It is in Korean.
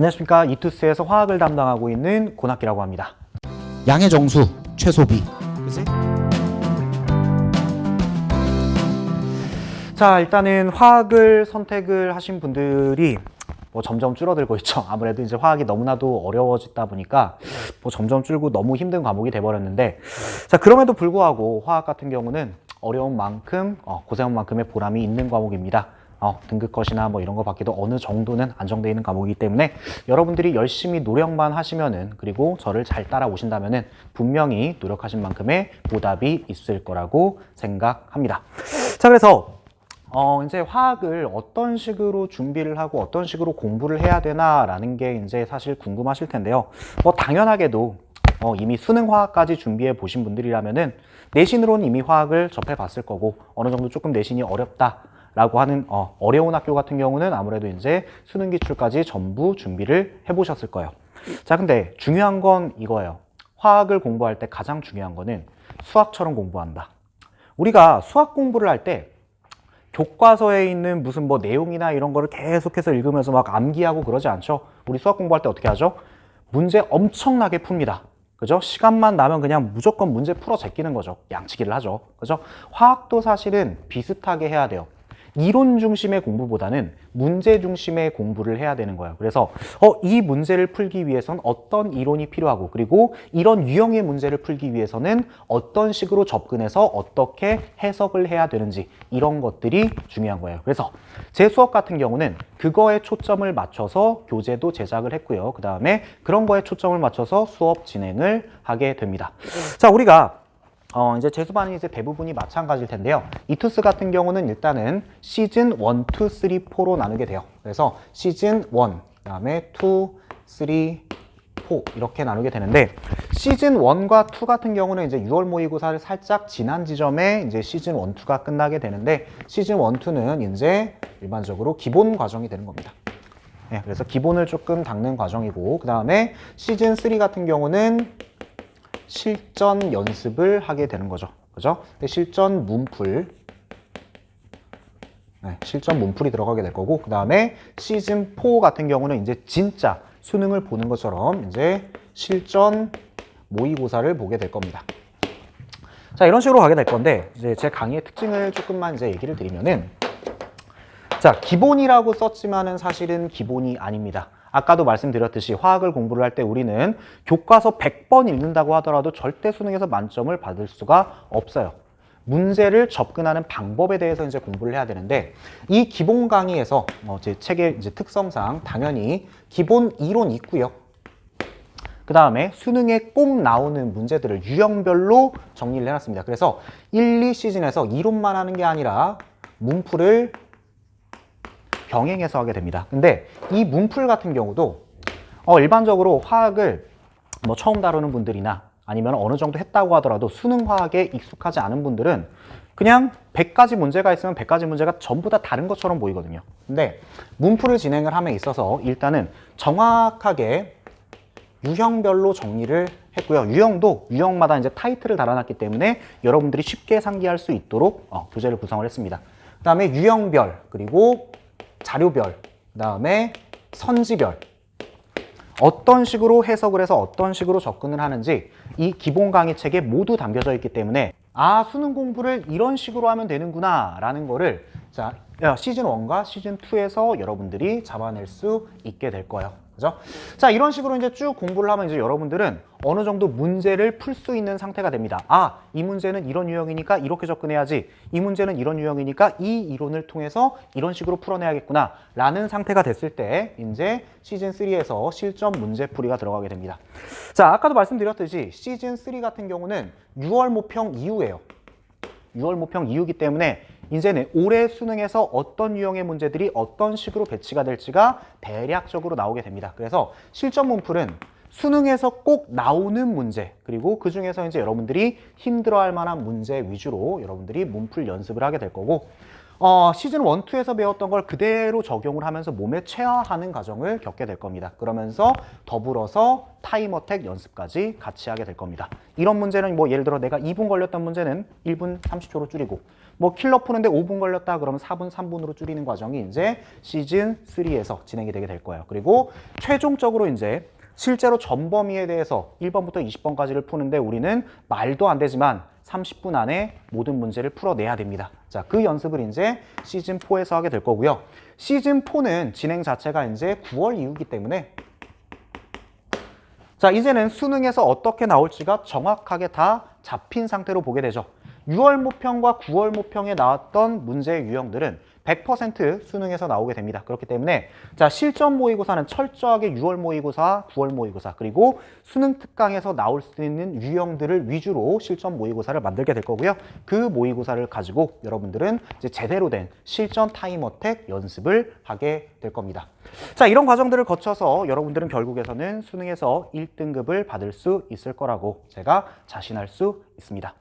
안녕하십니까 이투스에서 화학을 담당하고 있는 고학기라고 합니다. 양의 정수 최소비 그지? 자 일단은 화학을 선택을 하신 분들이 뭐 점점 줄어들고 있죠. 아무래도 이제 화학이 너무나도 어려워지다 보니까 뭐 점점 줄고 너무 힘든 과목이 돼버렸는데 자 그럼에도 불구하고 화학 같은 경우는 어려운 만큼 어, 고생한 만큼의 보람이 있는 과목입니다. 어, 등급 컷이나 뭐 이런 거 밖에도 어느 정도는 안정되어 있는 과목이기 때문에 여러분들이 열심히 노력만 하시면은 그리고 저를 잘 따라오신다면은 분명히 노력하신 만큼의 보답이 있을 거라고 생각합니다. 자, 그래서 어, 이제 화학을 어떤 식으로 준비를 하고 어떤 식으로 공부를 해야 되나라는 게 이제 사실 궁금하실 텐데요. 뭐 당연하게도 어, 이미 수능 화학까지 준비해 보신 분들이라면은 내신으로는 이미 화학을 접해 봤을 거고 어느 정도 조금 내신이 어렵다 라고 하는 어, 어려운 학교 같은 경우는 아무래도 이제 수능 기출까지 전부 준비를 해 보셨을 거예요. 자, 근데 중요한 건 이거예요. 화학을 공부할 때 가장 중요한 거는 수학처럼 공부한다. 우리가 수학 공부를 할 때 교과서에 있는 무슨 뭐 내용이나 이런 거를 계속해서 읽으면서 막 암기하고 그러지 않죠. 우리 수학 공부할 때 어떻게 하죠? 문제 엄청나게 풉니다. 그죠? 시간만 나면 그냥 무조건 문제 풀어 제끼는 거죠. 양치기를 하죠. 그죠? 화학도 사실은 비슷하게 해야 돼요. 이론 중심의 공부보다는 문제 중심의 공부를 해야 되는 거예요. 그래서 어, 이 문제를 풀기 위해선 어떤 이론이 필요하고 그리고 이런 유형의 문제를 풀기 위해서는 어떤 식으로 접근해서 어떻게 해석을 해야 되는지 이런 것들이 중요한 거예요. 그래서 제 수업 같은 경우는 그거에 초점을 맞춰서 교재도 제작을 했고요. 그 다음에 그런 거에 초점을 맞춰서 수업 진행을 하게 됩니다. 자, 우리가 어, 이제 재수반이 이제 대부분이 마찬가지일 텐데요. 이투스 같은 경우는 일단은 시즌 1, 2, 3, 4로 나누게 돼요. 그래서 시즌 1, 그 다음에 2, 3, 4 이렇게 나누게 되는데 시즌 1과 2 같은 경우는 이제 6월 모의고사를 살짝 지난 지점에 이제 시즌 1, 2가 끝나게 되는데 시즌 1, 2는 이제 일반적으로 기본 과정이 되는 겁니다. 네, 그래서 기본을 조금 닦는 과정이고 그 다음에 시즌 3 같은 경우는 실전 연습을 하게 되는 거죠. 그죠? 실전 문풀. 네, 실전 문풀이 들어가게 될 거고, 그 다음에 시즌 4 같은 경우는 이제 진짜 수능을 보는 것처럼 이제 실전 모의고사를 보게 될 겁니다. 자, 이런 식으로 가게 될 건데, 이제 제 강의의 특징을 조금만 이제 얘기를 드리면은, 자, 기본이라고 썼지만은 사실은 기본이 아닙니다. 아까도 말씀드렸듯이 화학을 공부를 할 때 우리는 교과서 100번 읽는다고 하더라도 절대 수능에서 만점을 받을 수가 없어요. 문제를 접근하는 방법에 대해서 이제 공부를 해야 되는데 이 기본 강의에서 어, 제 책의 이제 특성상 당연히 기본 이론 있고요. 그 다음에 수능에 꼭 나오는 문제들을 유형별로 정리를 해놨습니다. 그래서 1, 2 시즌에서 이론만 하는 게 아니라 문풀을 병행해서 하게 됩니다. 근데 이 문풀 같은 경우도 어, 일반적으로 화학을 뭐 처음 다루는 분들이나 아니면 어느 정도 했다고 하더라도 수능 화학에 익숙하지 않은 분들은 그냥 100가지 문제가 있으면 100가지 문제가 전부 다 다른 것처럼 보이거든요. 근데 문풀을 진행을 함에 있어서 일단은 정확하게 유형별로 정리를 했고요. 유형도 유형마다 이제 타이틀을 달아놨기 때문에 여러분들이 쉽게 상기할 수 있도록 어, 교재를 구성을 했습니다. 그 다음에 유형별 그리고 자료별, 그 다음에 선지별 어떤 식으로 해석을 해서 어떤 식으로 접근을 하는지 이 기본 강의 책에 모두 담겨져 있기 때문에 아 수능 공부를 이런 식으로 하면 되는구나 라는 거를 자 시즌 1과 시즌 2에서 여러분들이 잡아낼 수 있게 될 거예요. 그죠? 자, 이런 식으로 이제 쭉 공부를 하면 이제 여러분들은 어느 정도 문제를 풀 수 있는 상태가 됩니다. 아, 이 문제는 이런 유형이니까 이렇게 접근해야지. 이 문제는 이런 유형이니까 이 이론을 통해서 이런 식으로 풀어내야겠구나. 라는 상태가 됐을 때 이제 시즌 3에서 실전 문제풀이가 들어가게 됩니다. 자, 아까도 말씀드렸듯이 시즌 3 같은 경우는 6월 모평 이후에요. 6월 모평 이후기 때문에 이제는 올해 수능에서 어떤 유형의 문제들이 어떤 식으로 배치가 될지가 대략적으로 나오게 됩니다. 그래서 실전 문풀은 수능에서 꼭 나오는 문제 그리고 그 중에서 이제 여러분들이 힘들어할 만한 문제 위주로 여러분들이 문풀 연습을 하게 될 거고 어, 시즌 1, 2에서 배웠던 걸 그대로 적용을 하면서 몸에 체화하는 과정을 겪게 될 겁니다. 그러면서 더불어서 타임어택 연습까지 같이 하게 될 겁니다. 이런 문제는 뭐 예를 들어 내가 2분 걸렸던 문제는 1분 30초로 줄이고 뭐 킬러 푸는데 5분 걸렸다 그러면 4분 3분으로 줄이는 과정이 이제 시즌 3에서 진행이 되게 될 거예요. 그리고 최종적으로 이제 실제로 전범위에 대해서 1번부터 20번까지를 푸는데 우리는 말도 안 되지만 30분 안에 모든 문제를 풀어내야 됩니다. 자, 그 연습을 이제 시즌 4에서 하게 될 거고요. 시즌 4는 진행 자체가 이제 9월 이후기 때문에 자, 이제는 수능에서 어떻게 나올지가 정확하게 다 잡힌 상태로 보게 되죠. 6월 모평과 9월 모평에 나왔던 문제의 유형들은 100% 수능에서 나오게 됩니다. 그렇기 때문에 자, 실전 모의고사는 철저하게 6월 모의고사, 9월 모의고사 그리고 수능 특강에서 나올 수 있는 유형들을 위주로 실전 모의고사를 만들게 될 거고요. 그 모의고사를 가지고 여러분들은 이제 제대로 된 실전 타임어택 연습을 하게 될 겁니다. 자, 이런 과정들을 거쳐서 여러분들은 결국에서는 수능에서 1등급을 받을 수 있을 거라고 제가 자신할 수 있습니다.